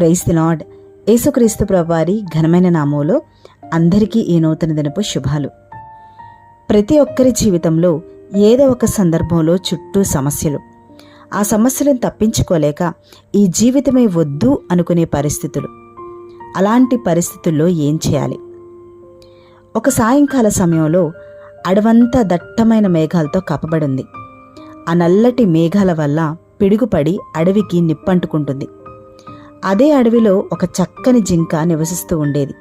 Praise the lord. యేసుక్రీస్తు ప్రభువారి ఘనమైన నామంలో అందరికీ ఈ నూతన దినపు శుభాలు. ప్రతి ఒక్కరి జీవితంలో ఏదో ఒక సందర్భంలో చుట్టూ సమస్యలు. ఆ సమస్యలను తప్పించుకోలేక ఈ జీవితమే వద్దు అనుకునే పరిస్థితులు. అలాంటి పరిస్థితుల్లో ఏం చేయాలి? ఒక సాయంకాల సమయంలో అడవంతా దట్టమైన మేఘాలతో కప్పబడింది. ఆ నల్లటి మేఘాల వల్ల పిడుగుపడి అడవికి నిప్పంటుకుంటుంది. అదే అడవిలో ఒక చక్కని జింక నివసిస్తూ ఉండేది.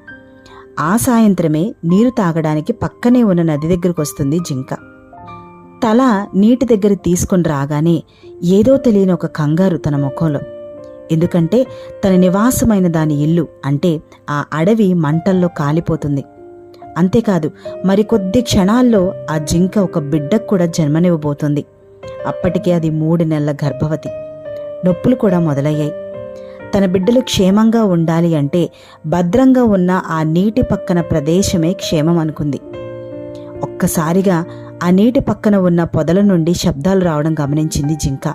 ఆ సాయంత్రమే నీరు తాగడానికి పక్కనే ఉన్న నది దగ్గరకు వస్తుంది జింక. తల నీటి దగ్గర తీసుకుని రాగానే ఏదో తెలియని ఒక కంగారు తన ముఖంలో. ఎందుకంటే తన నివాసమైన దాని ఇల్లు అంటే ఆ అడవి మంటల్లో కాలిపోతుంది. అంతేకాదు మరికొద్ది క్షణాల్లో ఆ జింక ఒక బిడ్డకు కూడా జన్మనివ్వబోతుంది. అప్పటికే అది మూడు నెలల గర్భవతి. నొప్పులు కూడా మొదలయ్యాయి. తన బిడ్డలు క్షేమంగా ఉండాలి అంటే భద్రంగా ఉన్న ఆ నీటి పక్కన ప్రదేశమే క్షేమం అనుకుంది. ఒక్కసారిగా ఆ నీటి పక్కన ఉన్న పొదల నుండి శబ్దాలు రావడం గమనించింది జింక.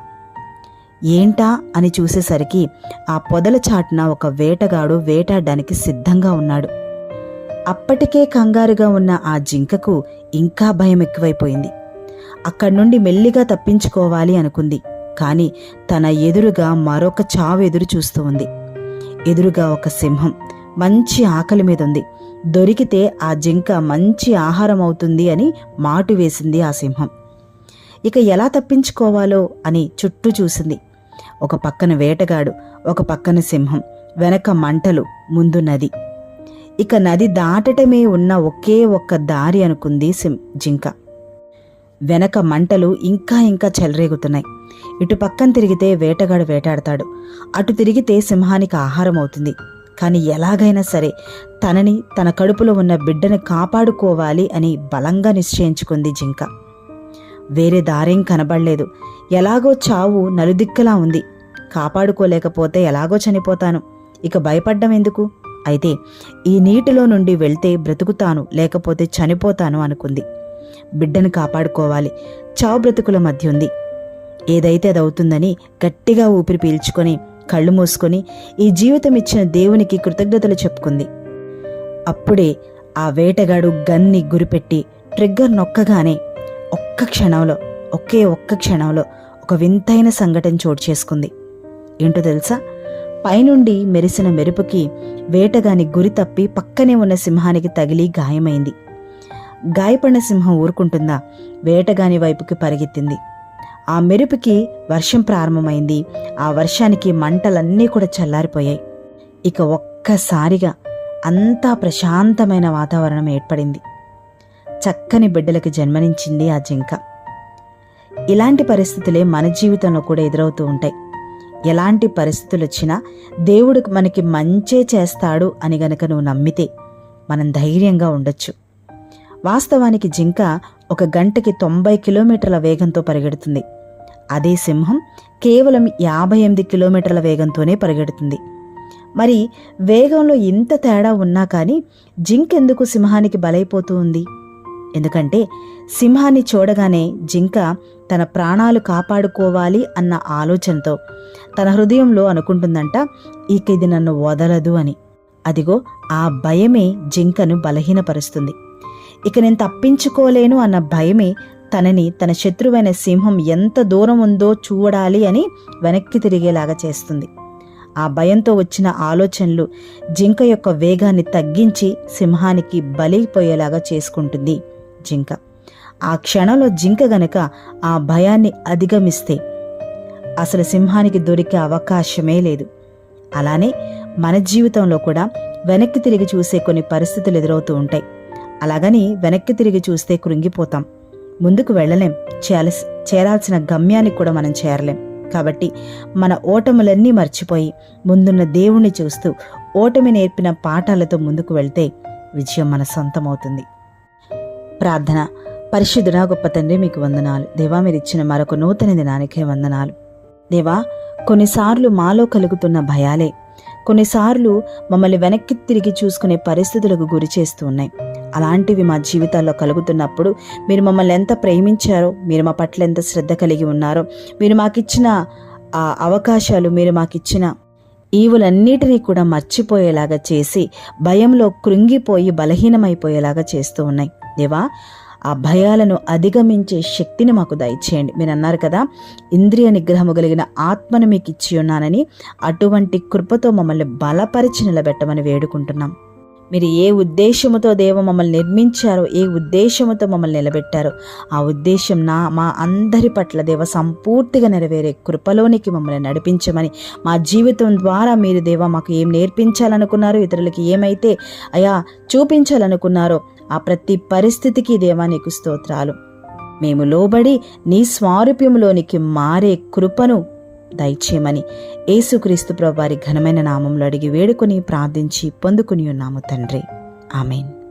ఏంటా అని చూసేసరికి ఆ పొదల చాటున ఒక వేటగాడు వేటాడడానికి సిద్ధంగా ఉన్నాడు. అప్పటికే కంగారుగా ఉన్న ఆ జింకకు ఇంకా భయం ఎక్కువైపోయింది. అక్కడి నుండి మెల్లిగా తప్పించుకోవాలి అనుకుంది. కానీ తన ఎదురుగా మరొక చావు ఎదురు చూస్తూ ఉంది. ఎదురుగా ఒక సింహం మంచి ఆకలి మీద ఉంది. దొరికితే ఆ జింక మంచి ఆహారం అవుతుంది అని మాటు వేసింది ఆ సింహం. ఇక ఎలా తప్పించుకోవాలో అని చుట్టూ చూసింది. ఒక పక్కన వేటగాడు ఒక పక్కన సింహం వెనక మంటలు ముందు నది. ఇక నది దాటటమే ఉన్న ఒకే ఒక్క దారి అనుకుంది సిం జింక. వెనక మంటలు ఇంకా ఇంకా చెలరేగుతున్నాయి. ఇటు పక్కన తిరిగితే వేటగాడు వేటాడతాడు. అటు తిరిగితే సింహానికి ఆహారం అవుతుంది కానీ ఎలాగైనా సరే తనని తన కడుపులో ఉన్న బిడ్డని కాపాడుకోవాలి అని బలంగా నిశ్చయించుకుంది జింక. వేరే దారేం కనబడలేదు. ఎలాగో చావు నలుదిక్కలా ఉంది. కాపాడుకోలేకపోతే ఎలాగో చనిపోతాను. ఇక భయపడ్డం ఎందుకు? అయితే ఈ నీటిలో నుండి వెళ్తే బ్రతుకుతాను లేకపోతే చనిపోతాను అనుకుంది. బిడ్డను కాపాడుకోవాలి. చావు బ్రతుకుల మధ్య ఉంది. ఏదైతే అది అవుతుందని గట్టిగా ఊపిరి పీల్చుకొని కళ్ళు మూసుకొని ఈ జీవితం ఇచ్చిన దేవునికి కృతజ్ఞతలు చెప్పుకుంది. అప్పుడే ఆ వేటగాడు గన్ని గురిపెట్టి ట్రిగ్గర్ నొక్కగానే ఒక్క క్షణంలో ఒకే ఒక్క క్షణంలో ఒక వింతైన సంఘటన చోటు చేసుకుంది. ఏంటో తెలుసా? పైనుండి మెరిసిన మెరుపుకి వేటగాని గురి తప్పి పక్కనే ఉన్న సింహానికి తగిలి గాయమైంది. గాయపడిన సింహం ఊరుకుంటుందా? వేటగాని వైపుకి పరిగెత్తింది. ఆ మెరుపుకి వర్షం ప్రారంభమైంది. ఆ వర్షానికి మంటలన్నీ కూడా చల్లారిపోయాయి. ఇక ఒక్కసారిగా అంతా ప్రశాంతమైన వాతావరణం ఏర్పడింది. చక్కని బిడ్డలకు జన్మనించింది ఆ జింక. ఇలాంటి పరిస్థితులే మన జీవితంలో కూడా ఎదురవుతూ ఉంటాయి. ఎలాంటి పరిస్థితులు వచ్చినా దేవుడు మనకి మంచే చేస్తాడు అని గనక నువ్వు నమ్మితే మనం ధైర్యంగా ఉండొచ్చు. వాస్తవానికి జింక ఒక గంటకి తొంభై కిలోమీటర్ల వేగంతో పరిగెడుతుంది. అదే సింహం కేవలం యాభై ఎనిమిది కిలోమీటర్ల వేగంతోనే పరిగెడుతుంది. మరి వేగంలో ఇంత తేడా ఉన్నా కానీ జింక్ ఎందుకు సింహానికి బలైపోతూ ఉంది? ఎందుకంటే సింహాన్ని చూడగానే జింక తన ప్రాణాలు కాపాడుకోవాలి అన్న ఆలోచనతో తన హృదయంలో అనుకుంటుందంట ఇక ఇది నన్ను వదలదు అని. అదిగో ఆ భయమే జింకను బలహీనపరుస్తుంది. ఇక నేను తప్పించుకోలేను అన్న భయమే తనని తన శత్రువైన సింహం ఎంత దూరం ఉందో చూడాలి అని వెనక్కి తిరిగేలాగా చేస్తుంది. ఆ భయంతో వచ్చిన ఆలోచనలు జింక యొక్క వేగాన్ని తగ్గించి సింహానికి బలైపోయేలాగా చేసుకుంటుంది జింక. ఆ క్షణంలో జింక గనక ఆ భయాన్ని అధిగమిస్తే అసలు సింహానికి దొరికే అవకాశమే లేదు. అలానే మన జీవితంలో కూడా వెనక్కి తిరిగి చూసే కొన్ని పరిస్థితులు ఎదురవుతూ ఉంటాయి. అలాగని వెనక్కి తిరిగి చూస్తే కృంగిపోతాం. ముందుకు వెళ్ళలేం. చేయాల్సి చేరాల్సిన గమ్యానికి కూడా మనం చేరలేం. కాబట్టి మన ఓటములన్నీ మర్చిపోయి ముందున్న దేవుణ్ణి చూస్తూ ఓటమి నేర్పిన పాఠాలతో ముందుకు వెళ్తే విజయం మన సొంతమవుతుంది. ప్రార్థన. పరిశుద్ధుడా గొప్ప తండ్రి మీకు వందనాలు. దేవా మీరు ఇచ్చిన మరొక నూతన దినానికే వందనాలు. దేవా కొన్నిసార్లు మాలో కలుగుతున్న భయాలే కొన్నిసార్లు మమ్మల్ని వెనక్కి తిరిగి చూసుకునే పరిస్థితులకు గురి చేస్తూ ఉన్నాయి. అలాంటివి మా జీవితాల్లో కలుగుతున్నప్పుడు మీరు మమ్మల్ని ఎంత ప్రేమించారో మీరు మా పట్ల ఎంత శ్రద్ధ కలిగి ఉన్నారో మీరు మాకిచ్చిన ఆ అవకాశాలు మీరు మాకిచ్చిన ఈవులన్నిటినీ కూడా మర్చిపోయేలాగా చేసి భయంలో కృంగిపోయి బలహీనమైపోయేలాగా చేస్తూ ఉన్నాయి. దేవా ఆ భయాలను అధిగమించే శక్తిని మాకు దయచేయండి. మీరు అన్నారు కదా ఇంద్రియ నిగ్రహము కలిగిన ఆత్మను మీకు ఇచ్చి ఉన్నానని అటువంటి కృపతో మమ్మల్ని బలపరిచి నిలబెట్టమని వేడుకుంటున్నాం. మీరు ఏ ఉద్దేశముతో దేవ మమ్మల్ని నిర్మించారో ఏ ఉద్దేశముతో మమ్మల్ని నిలబెట్టారో ఆ ఉద్దేశం నా మా అందరి పట్ల దేవ సంపూర్తిగా నెరవేరే కృపలోనికి మమ్మల్ని నడిపించమని మా జీవితం ద్వారా మీరు దేవ మాకు ఏం నేర్పించాలనుకున్నారో ఇతరులకి ఏమైతే అయా చూపించాలనుకున్నారో ఆ ప్రతి పరిస్థితికి దేవా నీకు స్తోత్రాలు. మేము లోబడి నీ స్వారూప్యములోనికి మారే కృపను దయచేయమని యేసుక్రీస్తు ప్రభువారి ఘనమైన నామంలో అడిగి వేడుకొని ప్రార్థించి పొందుకుని ఉన్నాము తండ్రి. ఆమెన్.